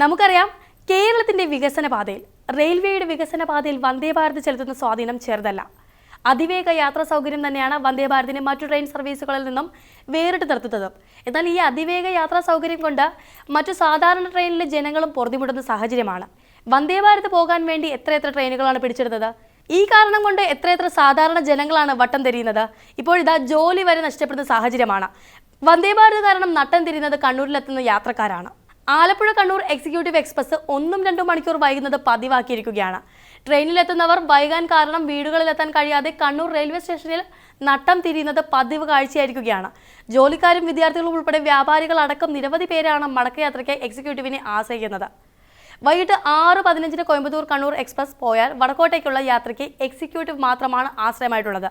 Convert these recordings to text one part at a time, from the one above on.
നമുക്കറിയാം കേരളത്തിന്റെ വികസന പാതയിൽ റെയിൽവേയുടെ വികസന പാതയിൽ വന്ദേ ഭാരത് ചെലുത്തുന്ന സ്വാധീനം ചെറുതല്ല. അതിവേഗ യാത്രാ സൗകര്യം തന്നെയാണ് വന്ദേ ഭാരതിനെ മറ്റു ട്രെയിൻ സർവീസുകളിൽ നിന്നും വേറിട്ട് നിർത്തുന്നത്. എന്നാൽ ഈ അതിവേഗ യാത്രാ സൗകര്യം കൊണ്ട് മറ്റു സാധാരണ ട്രെയിനിലെ ജനങ്ങളും പൊറുതിമുട്ടുന്ന സാഹചര്യമാണ്. വന്ദേ ഭാരത് പോകാൻ വേണ്ടി എത്രയെത്ര ട്രെയിനുകളാണ് പിടിച്ചെടുത്തത്? ഈ കാരണം കൊണ്ട് എത്രയെത്ര സാധാരണ ജനങ്ങളാണ് വട്ടം തിരിയുന്നത്? ഇപ്പോഴിതാ ജോലി വരെ നഷ്ടപ്പെടുന്ന സാഹചര്യമാണ്. വന്ദേ ഭാരത് കാരണം നട്ടം തിരിയുന്നത് കണ്ണൂരിലെത്തുന്ന യാത്രക്കാരാണ്. ആലപ്പുഴ കണ്ണൂർ എക്സിക്യൂട്ടീവ് എക്സ്പ്രസ് ഒന്നും രണ്ടും മണിക്കൂർ വൈകുന്നത് പതിവാക്കിയിരിക്കുകയാണ്. ട്രെയിനിലെത്തുന്നവർ വൈകാൻ കാരണം വീടുകളിലെത്താൻ കഴിയാതെ കണ്ണൂർ റെയിൽവേ സ്റ്റേഷനിൽ നട്ടം തിരിയുന്നത് പതിവ് കാഴ്ചയായിരിക്കുകയാണ്. ജോലിക്കാരും വിദ്യാർത്ഥികളും ഉൾപ്പെടെ വ്യാപാരികൾ അടക്കം നിരവധി പേരാണ് മടക്കയാത്രയ്ക്ക് എക്സിക്യൂട്ടീവിനെ ആശ്രയിക്കുന്നത്. വൈകിട്ട് ആറ് പതിനഞ്ചിന് കോയമ്പത്തൂർ കണ്ണൂർ എക്സ്പ്രസ് പോയാൽ വടക്കോട്ടേക്കുള്ള യാത്രയ്ക്ക് എക്സിക്യൂട്ടീവ് മാത്രമാണ് ആശ്രയമായിട്ടുള്ളത്.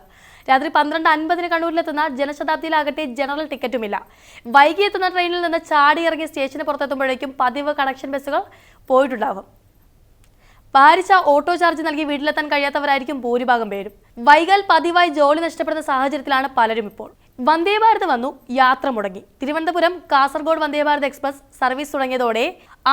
രാത്രി പന്ത്രണ്ട് അൻപതിന് കണ്ണൂരിലെത്തുന്ന ജനശതാബ്ദിയിലാകട്ടെ ജനറൽ ടിക്കറ്റുമില്ല. വൈകി എത്തുന്ന ട്രെയിനിൽ നിന്ന് ചാടിയിറങ്ങി സ്റ്റേഷന് പുറത്തെത്തുമ്പോഴേക്കും പതിവ് കണക്ഷൻ ബസ്സുകൾ പോയിട്ടുണ്ടാകും. ഭാരിച്ച ഓട്ടോ ചാർജ് നൽകി വീട്ടിലെത്താൻ കഴിയാത്തവരായിരിക്കും ഭൂരിഭാഗം പേരും. വൈകാൽ പതിവായി ജോലി നഷ്ടപ്പെടുന്ന സാഹചര്യത്തിലാണ് പലരും ഇപ്പോൾ. വന്ദേ ഭാരത് വന്നു യാത്ര മുടങ്ങി. തിരുവനന്തപുരം കാസർഗോഡ് വന്ദേഭാരത് എക്സ്പ്രസ് സർവീസ് തുടങ്ങിയതോടെ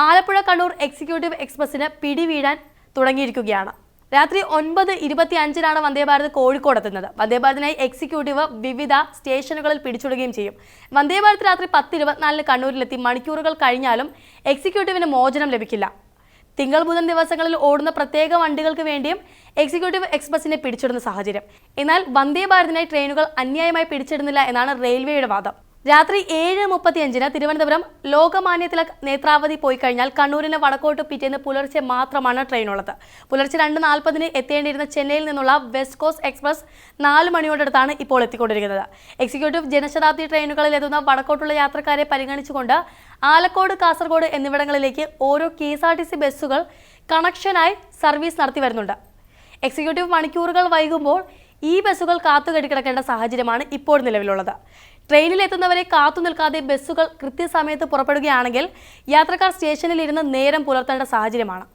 ആലപ്പുഴ കണ്ണൂർ എക്സിക്യൂട്ടീവ് എക്സ്പ്രസിന് പിടിവീഴാൻ തുടങ്ങിയിരിക്കുകയാണ്. രാത്രി ഒൻപത് ഇരുപത്തി അഞ്ചിനാണ് വന്ദേ ഭാരത് കോഴിക്കോട് എത്തുന്നത്. വന്ദേ ഭാരതിനായി എക്സിക്യൂട്ടീവ് വിവിധ സ്റ്റേഷനുകളിൽ പിടിച്ചിടുകയും ചെയ്യും. വന്ദേ ഭാരത് രാത്രി പത്ത് ഇരുപത്തിനാലിന് കണ്ണൂരിലെത്തി മണിക്കൂറുകൾ കഴിഞ്ഞാലും എക്സിക്യൂട്ടീവിന് മോചനം ലഭിക്കില്ല. തിങ്കൾ ബുധൻ ദിവസങ്ങളിൽ ഓടുന്ന പ്രത്യേക വണ്ടികൾക്ക് വേണ്ടിയും എക്സിക്യൂട്ടീവ് എക്സ്പ്രസിനെ പിടിച്ചിടുന്ന സാഹചര്യം. എന്നാൽ വന്ദേ ഭാരതിനായി ട്രെയിനുകൾ അന്യായമായി പിടിച്ചിടുന്നില്ല എന്നാണ് റെയിൽവേയുടെ വാദം. രാത്രി ഏഴ് മുപ്പത്തിയഞ്ചിന് തിരുവനന്തപുരം ലോകമാന്യ തിലക് നേത്രാവതി പോയി കഴിഞ്ഞാൽ കണ്ണൂരിന് വടക്കോട്ട് പിറ്റേന്ന് പുലർച്ചെ മാത്രമാണ് ട്രെയിൻ ഉള്ളത് പുലർച്ചെ രണ്ട് നാൽപ്പതിന് എത്തേണ്ടിയിരുന്ന ചെന്നൈയിൽ നിന്നുള്ള വെസ്റ്റ് കോസ്റ്റ് എക്സ്പ്രസ് നാല് മണിയോടടുത്താണ് ഇപ്പോൾ എത്തിക്കൊണ്ടിരിക്കുന്നത്. എക്സിക്യൂട്ടീവ് ജനശതാബ്ദി ട്രെയിനുകളിൽ എത്തുന്ന വടക്കോട്ടുള്ള യാത്രക്കാരെ പരിഗണിച്ചുകൊണ്ട് ആലക്കോട് കാസർഗോഡ് എന്നിവിടങ്ങളിലേക്ക് ഓരോ K S R T C ബസ്സുകൾ കണക്ഷനായി സർവീസ് നടത്തി വരുന്നുണ്ട്. എക്സിക്യൂട്ടീവ് മണിക്കൂറുകൾ വൈകുമ്പോൾ ഈ ബസ്സുകൾ കാത്തുകെട്ടിക്കിടക്കേണ്ട സാഹചര്യമാണ് ഇപ്പോൾ നിലവിലുള്ളത്. ട്രെയിനിൽ എത്തുന്നവരെ കാത്തു നിൽക്കാതെ ബസ്സുകൾ കൃത്യസമയത്ത് പുറപ്പെടുകയാണെങ്കിൽ യാത്രക്കാർ സ്റ്റേഷനിൽ ഇരുന്ന് നേരം പുലർത്തേണ്ട സാഹചര്യമാണ്.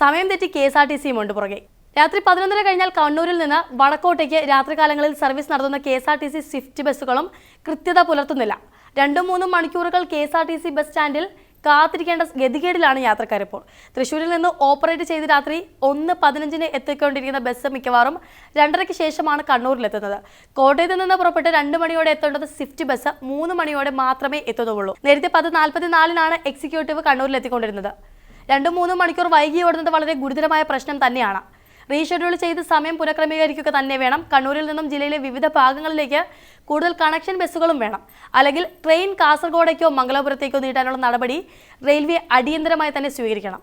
സമയം തെറ്റി കെ എസ് ആർ ടി സിയും ഉണ്ട് പുറകെ. രാത്രി പതിനൊന്നര കഴിഞ്ഞാൽ കണ്ണൂരിൽ നിന്ന് വടക്കോട്ടേക്ക് രാത്രികാലങ്ങളിൽ സർവീസ് നടത്തുന്ന K S R T C swift ബസ്സുകളും കൃത്യത പുലർത്തുന്നില്ല. രണ്ടും മൂന്നും മണിക്കൂറുകൾ K S R T C bus സ്റ്റാൻഡിൽ കാത്തിരിക്കേണ്ട ഗതികേടിലാണ് യാത്രക്കാരിപ്പോൾ. തൃശ്ശൂരിൽ നിന്ന് ഓപ്പറേറ്റ് ചെയ്ത് രാത്രി ഒന്ന് പതിനഞ്ചിന് എത്തിക്കൊണ്ടിരിക്കുന്ന ബസ് മിക്കവാറും രണ്ടരയ്ക്ക് ശേഷമാണ് കണ്ണൂരിലെത്തുന്നത്. കോട്ടയത്ത് നിന്ന് പുറപ്പെട്ട് രണ്ട് മണിയോടെ എത്തേണ്ടത് സ്വിഫ്റ്റ് ബസ് മൂന്ന് മണിയോടെ മാത്രമേ എത്തുന്നുള്ളൂ. നേരത്തെ പത്ത് നാൽപ്പത്തിനാലിനാണ് എക്സിക്യൂട്ടീവ് കണ്ണൂരിൽ എത്തിക്കൊണ്ടിരുന്നത് രണ്ടു മൂന്ന് മണിക്കൂർ വൈകി ഓടുന്നത് വളരെ ഗുരുതരമായ പ്രശ്നം തന്നെയാണ്. റീഷെഡ്യൂൾ ചെയ്ത് സമയം പുനഃക്രമീകരിക്കുക തന്നെ വേണം. കണ്ണൂരിൽ നിന്നും ജില്ലയിലെ വിവിധ ഭാഗങ്ങളിലേക്ക് കൂടുതൽ കണക്ഷൻ ബസ്സുകളും വേണം. അല്ലെങ്കിൽ ട്രെയിൻ കാസർഗോഡേക്കോ മംഗലാപുരത്തേക്കോ നീട്ടാനുള്ള നടപടി റെയിൽവേ അടിയന്തരമായി തന്നെ സ്വീകരിക്കണം.